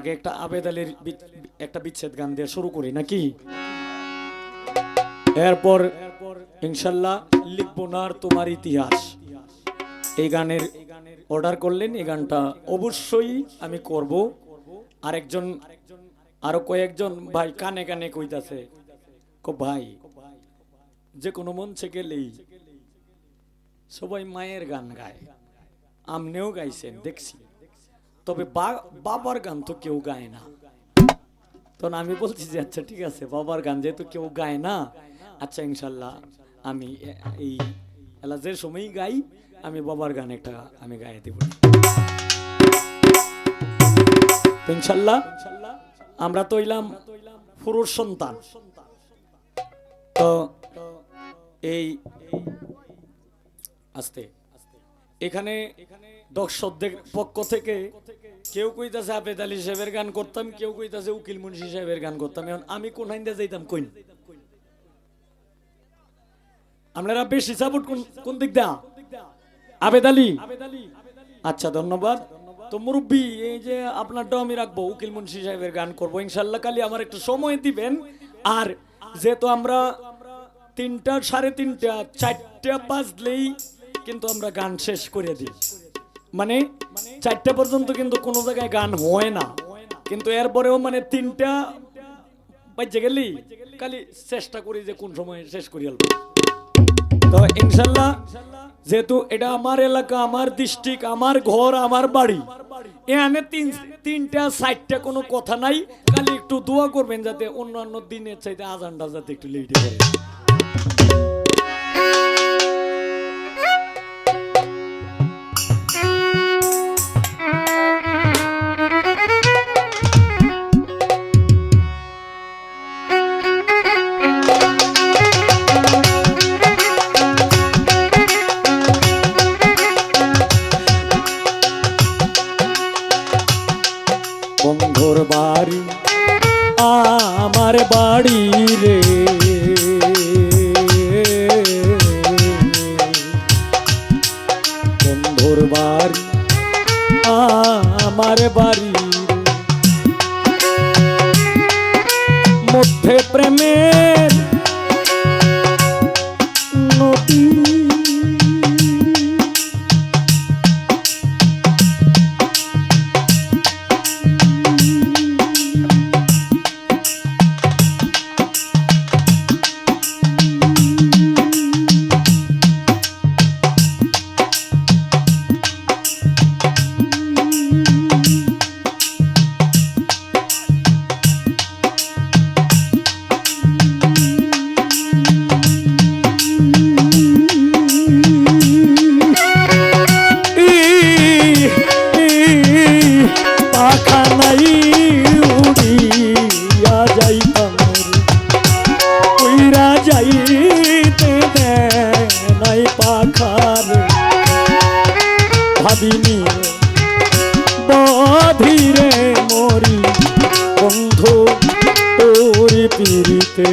আগে একটা আবেদ আলীর একটা বিচ্ছেদ গান দিয়ে শুরু করি, নাকি? এরপর ইনশাল্লাহ লিখব না তোমার ইতিহাস। এই গানের অর্ডার করলেন, এই গানটা অবশ্যই আমি করব। আরেকজন, আরও কয়েকজন ভাই কানে কানে কইতাছে, কো ভাই যে কোনো মঞ্চে গেলেই সবাই মায়ের গান গায়। আমনেও গাইছেন, দেখছি। তবে বাবার গান তো কেউ গায় না। তখন আমি বলছি যে আচ্ছা ঠিক আছে, বাবার গান যেহেতু কেউ গায় না আচ্ছা ইনশাল্লাহ আমি এই এলাজের সময়ই গাই, আমি বাবার গান একটা আমি গাইয়ে দেব। ইনশাল্লাহ আমরা তো হইলাম পুরুষ সন্তান। তো এই আস্তে। এখানে দর্শকদের পক্ষ থেকে কেউ কইতাছে আবেদ আলী সাহেবের গান করতাম, কেউ কইতাছে উকিল মুন্সি সাহেবের গান করতাম। এখন আমি কোন হাইন্দা যাইতাম কইন? আপনারা বেশি সাপোর্ট কোন দিক দা আবেদ আলী? আচ্ছা ধন্যবাদ। তো মুরব্বী, এই যে আপনারটাও আমি রাখব, উকিল মুন্সি সাহেবের গান করব। ইনশাল্লাহ কালি আমার একটু সময় দিবেন। আর যেহেতু আমরা তিনটা, সাড়ে তিনটা, চারটা বাজলেই কিন্তু আমরা গান শেষ করে দিই। মানে চারটা পর্যন্ত কিন্তু কোনো জায়গায় গান হয় না। কিন্তু এরপরেও মানে তিনটা বাজে গেলি, খালি চেষ্টা করি যে কোন সময় শেষ করি অল্প। তো ইনশাল্লাহ যেহেতু এটা আমার এলাকা, আমার ডিস্ট্রিক্ট আমার ঘর, আমার বাড়ি, এখানে তিন, তিনটা সাইডটা কোনো কথা নাই। খালি একটু দোয়া করবেন যাতে অন্যান্য দিনের চাইতে আজানটা যাতে একটু লেটে করে আমার বাড়ি। মধ্যে প্রেমের ভাবিনি বধিরে মরি বন্ধু তোর পিড়িতে।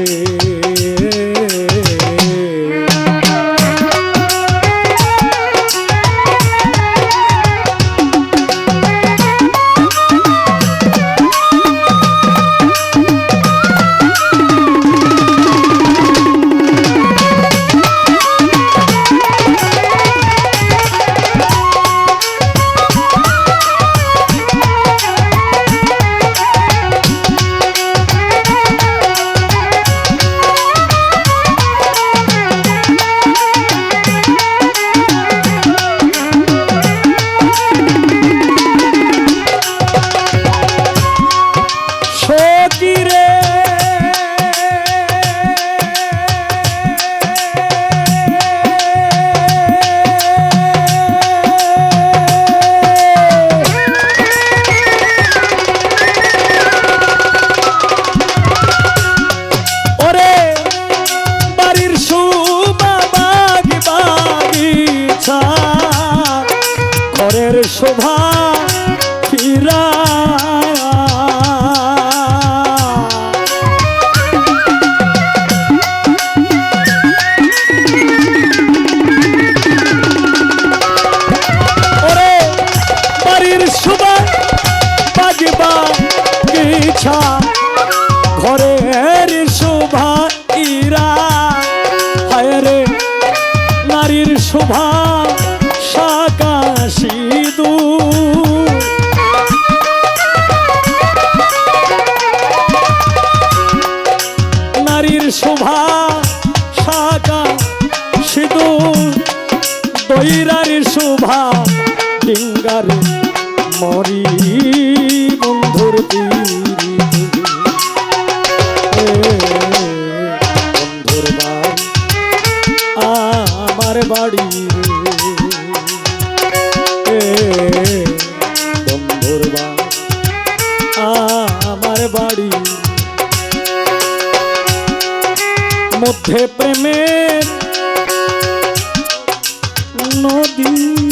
শোভা ফিরা ইচ্ছা ঘরের শোভা ইরা। হায় রে নারীর শোভা। আমার বাড়ি। মধ্যে প্রেমের নদী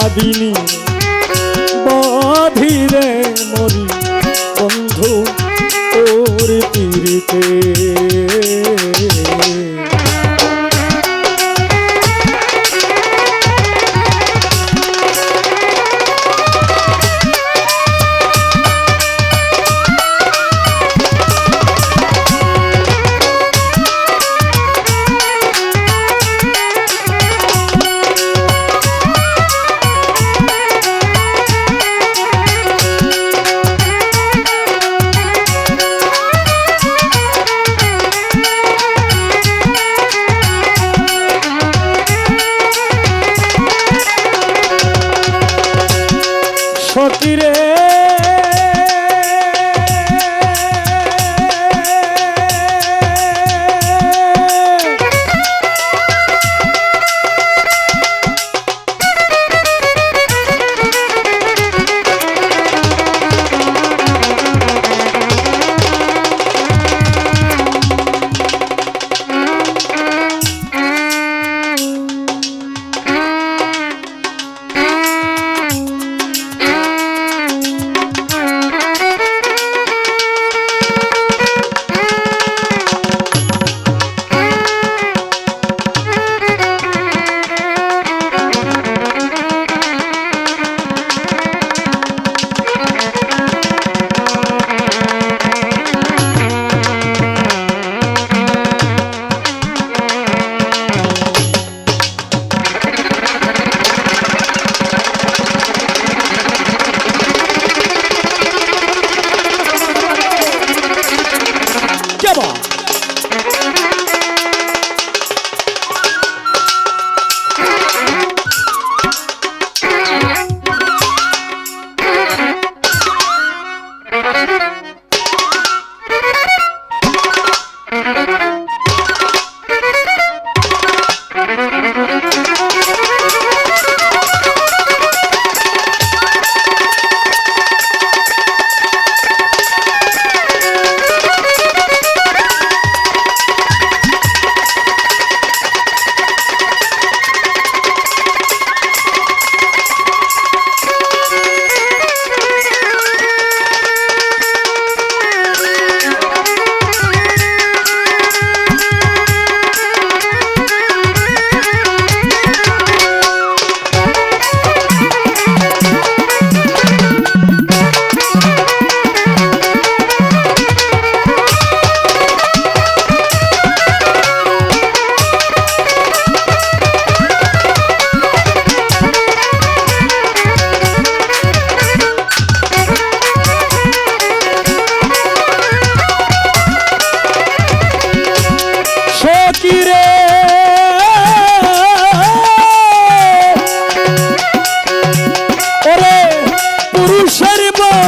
ভাবিনি বধিরে মরি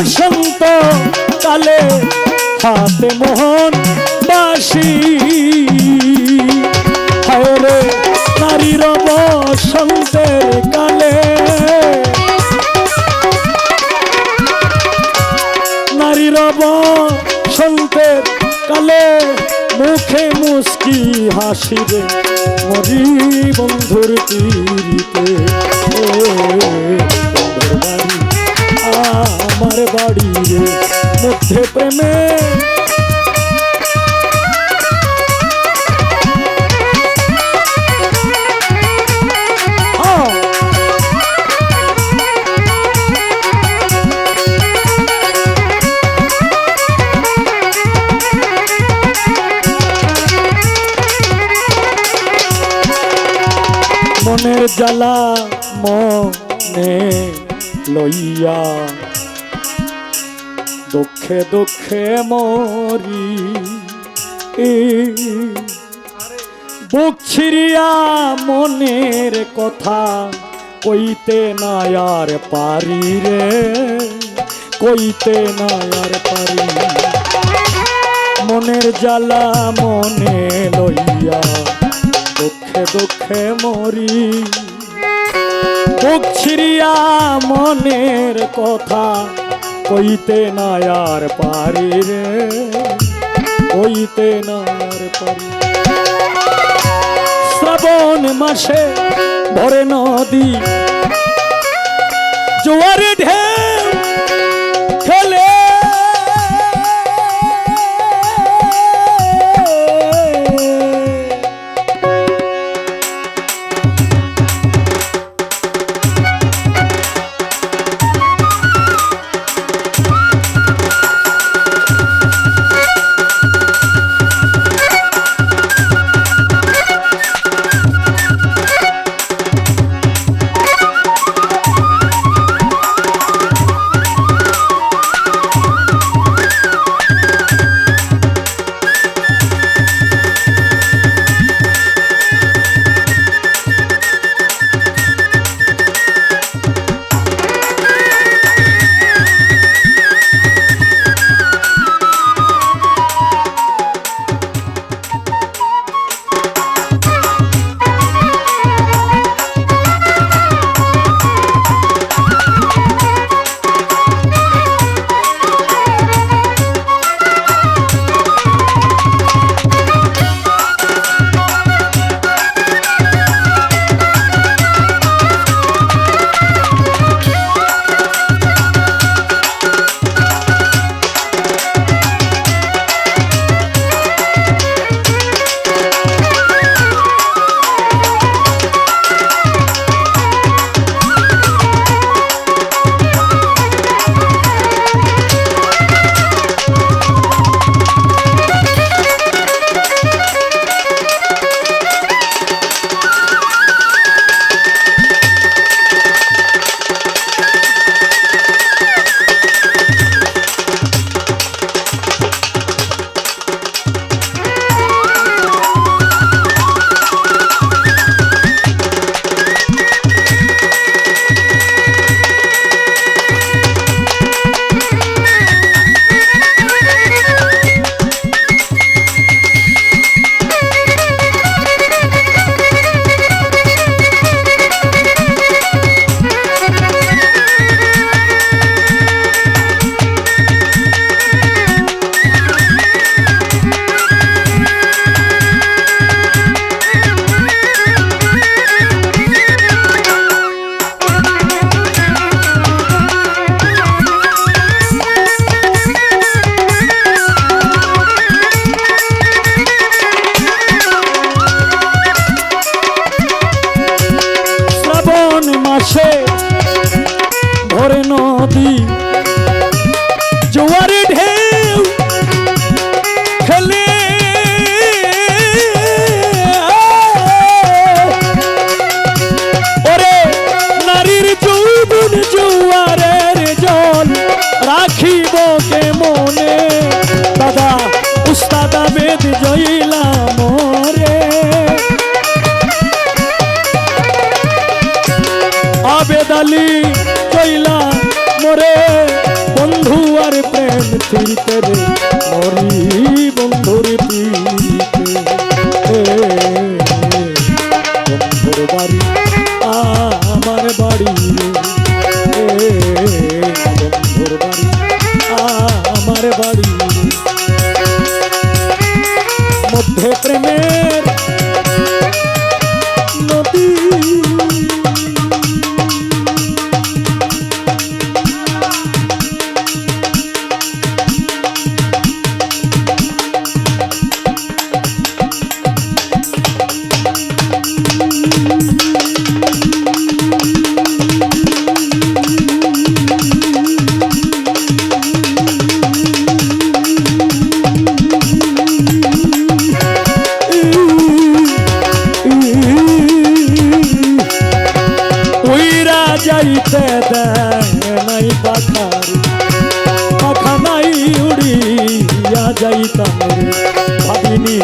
বসন্ত কালে হাতে মোহন বাসি। হায় রে, নারীর বসন্তের কালে। নারীর বসন্তের কালে মুখে মুস্কি হাসি রে, মরি বন্ধুর তীরিতে বাড়ি রে মধ্যে প্রেমে। মনের জ্বালা মনে লইয়া দুঃখে দুঃখে মরি। বুক ছিড়িয়া মনের কথা কইতে না আর পারি রে। কইতে না আর পারি। মনের জ্বালা মনে লইয়া দুঃখে দুঃখে মরি। বুক ছিড়িয়া মনের কথা কইতে না আর পারি রে। কইতে না আর পারি। শ্রাবণ মাসে ভরে নদী, জোয়ারে ঢেউ ali পাখার পাখানাই উড়িয়া যাইতাম রে। ভাবিনি